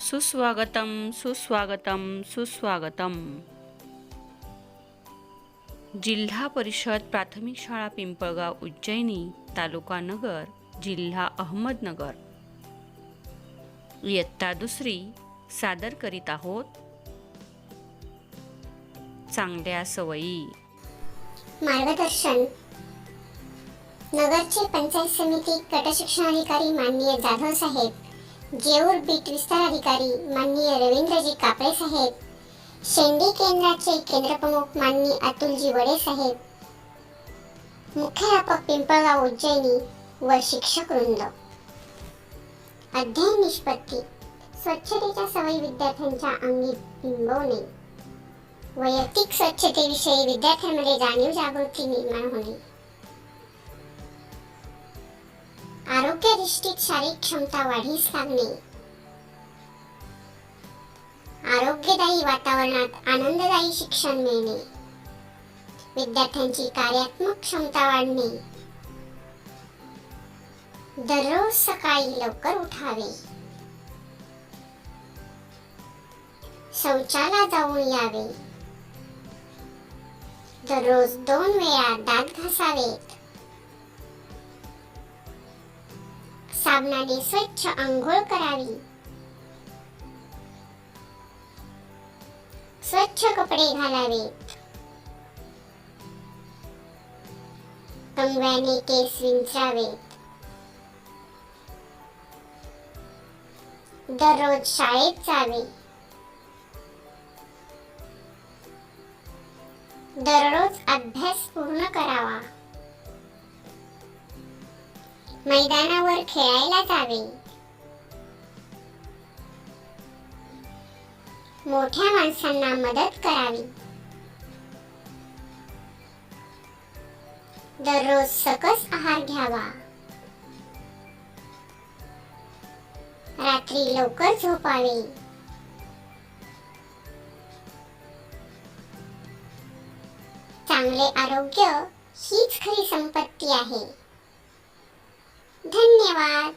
सुस्वागतम सुस्वागतम सुस्वागतम। जिल्हा परिषद प्राथमिक शाळा पिंपळगाव उज्जैनी तालुका नगर जिल्हा अहमदनगर। इयत्ता दुसरी सादर करीत आहोत चांगल्या सवयी। मार्गदर्शन। नगरचे पंचायत समिती गटशिक्षणाधिकारी माननीय जाधव साहेब जेऊर बीट विस्तार अधिकारी माननीय रवींद्रजी कापळे साहेब शेंडी केंद्राचे केंद्रप्रमुख माननीय अतुलजी वडे साहेब मुख्याध्यापक पिंपळगाव उज्जैनी व शिक्षक वृंद. अध्ययन निष्पत्ती. स्वच्छतेच्या सवयी विद्यार्थ्यांच्या अंगी बिंबवणे वैयक्तिक स्वच्छतेविषयी विद्यार्थ्यांमध्ये जाणीव जागृती निर्माण होणे. आरोग्याधिष्ठित शारीरिक क्षमता वाढीस लागणे आरोग्यदायी वातावरणात आनंददायी शिक्षण मिळणे. विद्यार्थ्यांची कार्यात्मक क्षमता वाढणे. दररोज सकाळी लवकर उठावे. शौचाला जाऊन यावे. दररोज दोन वेळा दात घासावेत. साबणाने स्वच्छ आंघोळ करावी. स्वच्छ कपडे घालावेत. कंगव्याने केस विंचरावेत. दररोज शाळेत जावे. दररोज अभ्यास पूर्ण मैदानावर खेळायला जावे. मोठ्या माणसांना मदत करावी. दररोज सकस आहार घ्यावा. रात्री लवकर झोपावे. चांगले आरोग्य हीच खरी संपत्ती आहे. धन्यवाद